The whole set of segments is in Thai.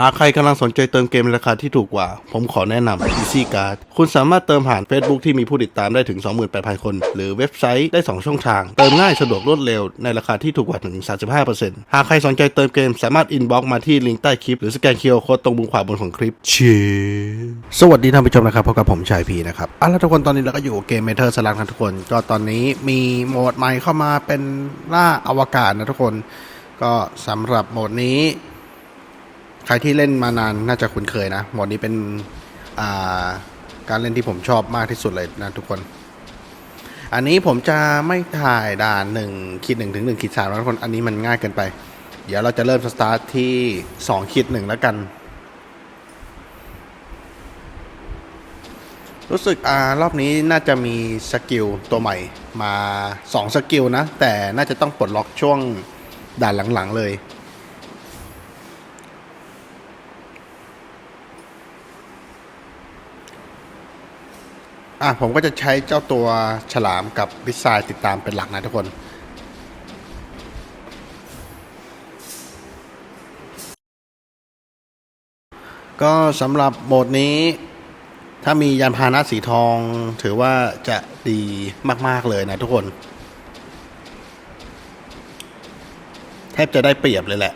หากใครกำลังสนใจเติมเกมในราคาที่ถูกกว่า ผมขอแนะนำ Easy Card คุณสามารถเติมผ่าน Facebook ที่มีผู้ติดตามได้ถึง 28,000 คน หรือเว็บไซต์ได้ 2 ช่องทาง เติมง่ายสะดวกรวดเร็วในราคาที่ถูกกว่าถึง 35%หากใครสนใจเติมเกมสามารถอินบ็อกมาที่ลิงก์ใต้คลิป หรือสแกนเคอร์โค้ดตรงมุมขวาบนของคลิปเชีสวัสดีท่านผู้ชมนะครับพบกับผมชายพีนะครับอะแล้วทุกคนตอนนี้เราก็อยู่เกมเมเทอร์สลักนะทุกคน ก็ตอนนี้มีโหมดใหม่เข้ามาเป็นล่าอวกาศนะทุกคน ก็สำหรับโหมดนี้ ใครที่เล่นมานานน่าจะคุ้นเคยนะโหมดนี้เป็นาการเล่นที่ผมชอบมากที่สุดเลยนะทุกคน อันนี้ผมจะไม่ถ่ายด่านหนึ่งขีดหนึ่งถึงหนึ่งขีดสามนะทุกคนอันนี้มันง่ายเกินไป เดี๋ยวเราจะเริ่มสตาร์ทที่สองขีดหนึ่งแล้วกัน รู้สึกอ่ารอบนี้น่าจะมีสกิลตัวใหม่มา2สกิลนะ แต่น่าจะต้องปลดล็อกช่วงด่านหลังๆเลย อะผมก็จะใช้เจ้าตัวฉลามกับวิซายติดตามเป็นหลักนะทุกคนก็สำหรับโหมดนี้ ถ้ามียานพาหนะสีทองถือว่าจะดีมาก ๆ เลยนะทุกคน แทบจะได้เปรียบเลยแหละ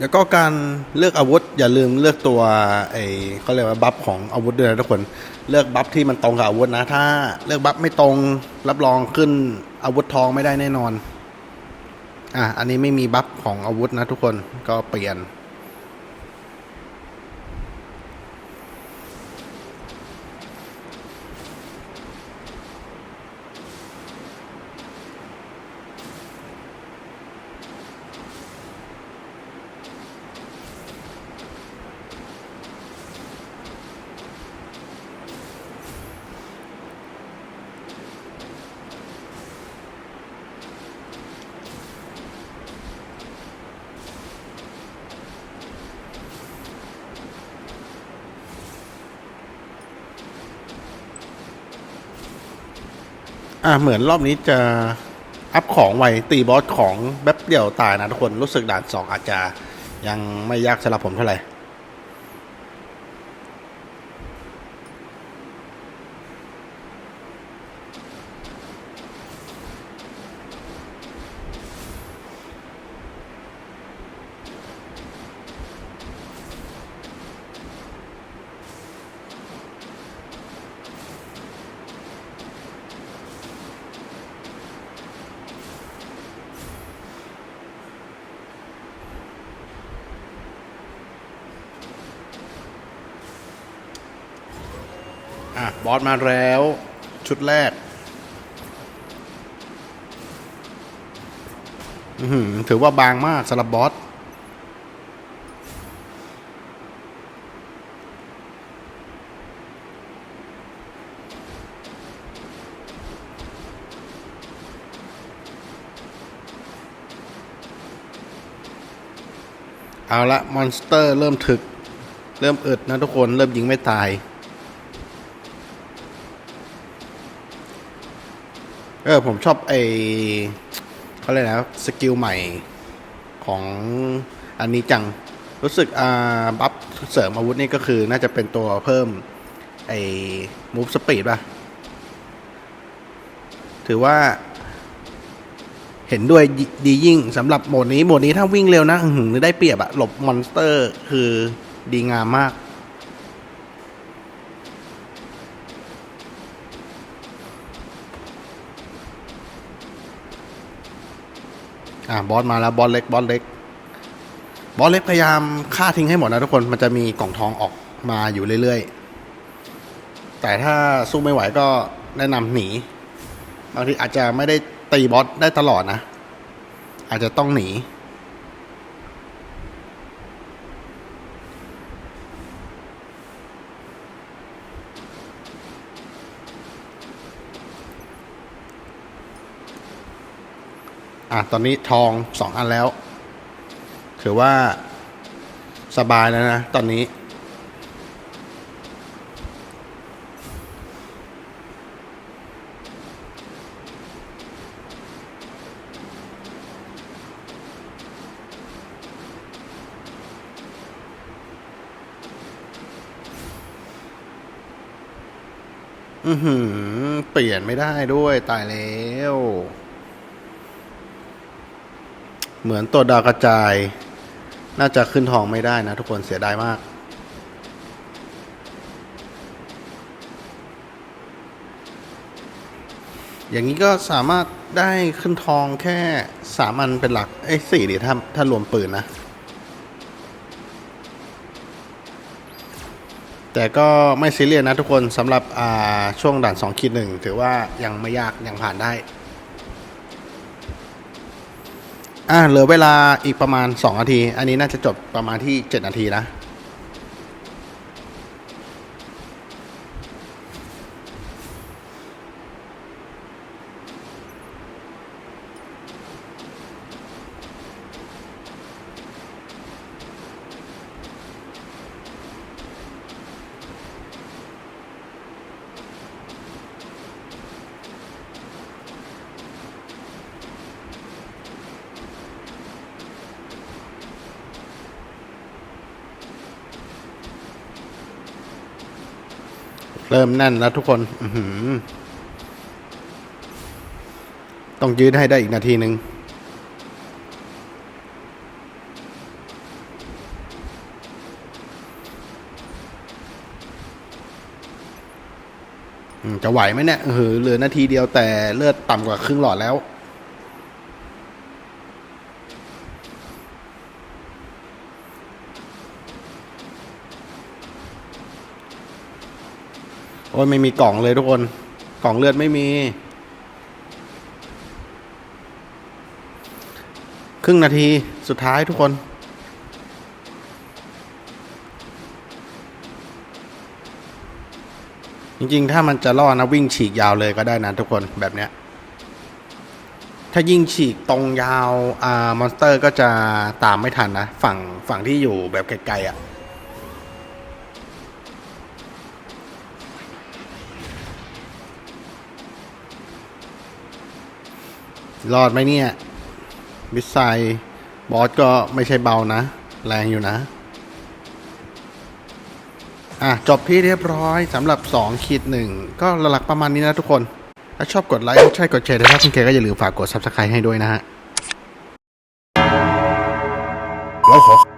แล้วก็การเลือกอาวุธอย่าลืมเลือกตัวไอ้เขาเรียกว่าบัฟของอาวุธด้วยนะทุกคนเลือกบัฟที่มันตรงกับอาวุธนะ ถ้าเลือกบัฟไม่ตรงรับรองขึ้นอาวุธทองไม่ได้แน่นอนอะอันนี้ไม่มีบัฟของอาวุธนะทุกคนก็เปลี่ยน อ่าเหมือนรอบนี้จะอัพของไวตีบอสของแป๊บเดียวตายนะทุกคนรู้สึกด่านสองอาจจะยังไม่ยากสำหรับผมเท่าไหร่ อะ บอสมาแล้ว ชุดแรก ถือว่าบางมากสำหรับบอสเอาละมอนสเตอร์เริ่มถึก เริ่มอึดนะทุกคน เริ่มยิงไม่ตาย เออผมชอบไอเขาเรียกนะสกิลใหม่ของอันนี้จัง รู้สึกอ่าบัฟเสริมอาวุธนี่ก็คือน่าจะเป็นตัวเพิ่มไอ้มูฟสปีดป่ะ ถือว่า เห็นด้วยดียิ่งสำหรับโหมดนี้ โหมดนี้ถ้าวิ่งเร็วนะอื้อหือได้เปรียบอะหลบมอนสเตอร์คือดีงามมาก อ่าบอสมาแล้วบอสเล็กบอสเล็ก บอสเล็กพยายามฆ่าทิ้งให้หมดนะทุกคนมันจะมีกล่องทองออกมาอยู่เรื่อยๆ แต่ถ้าสู้ไม่ไหวก็แนะนำหนี บางทีอาจจะไม่ได้ตีบอสได้ตลอดนะ อาจจะต้องหนี อะตอนนี้ทองสองอันแล้ว ถือว่าสบายแล้วนะ ตอนนี้ อือหือ เปลี่ยนไม่ได้ด้วย ตายแล้ว เหมือนตัวดาวกระจาย น่าจะขึ้นทองไม่ได้นะทุกคนเสียดายมากอย่างนี้ก็สามารถได้ขึ้นทองแค่สามอันเป็นหลักเอ้สี่ดิถ้าถ้ารวมปืนนะ แต่ก็ไม่ซีเรียสนะทุกคนสำหรับช่วงด่าน2ขีดหนึ่งถือว่ายังไม่ยากยังผ่านได้ อ่าเหลือเวลาอีกประมาณ 2 นาที อันนี้น่าจะจบประมาณที่ 7 นาทีนะ เริ่มแน่นแล้วทุกคนต้องยืดให้ได้อีกนาทีหนึ่งจะไหวไหมเนี่ยเออเหลือนาทีเดียวแต่เลือดต่ำกว่าครึ่งหลอดแล้ว โอ้ยไม่มีกล่องเลยทุกคน กล่องเลือดไม่มี ครึ่งนาทีสุดท้ายทุกคนจริงๆ ถ้ามันจะล่อนะวิ่งฉีกยาวเลยก็ได้นะทุกคนแบบเนี้ย ถ้ายิ่งฉีกตรงยาวอ่ามอนสเตอร์ก็จะตามไม่ทันนะ ฝั่งฝั่งที่อยู่แบบไกลๆอะ่ะ รอดไหมเนี่ยมิสไซบอสก็ไม่ใช่เบานะ แรงอยู่นะ อะ จบที่เรียบร้อยสำหรับ2ขีดหนึ่งก็หลักประมาณนี้นะทุกคน ถ้าชอบกดไลค์ใช่กดแชร์ถ้าคุณเคก็อย่าลืมฝากกด Subscribe ให้ด้วยนะฮะเราขอ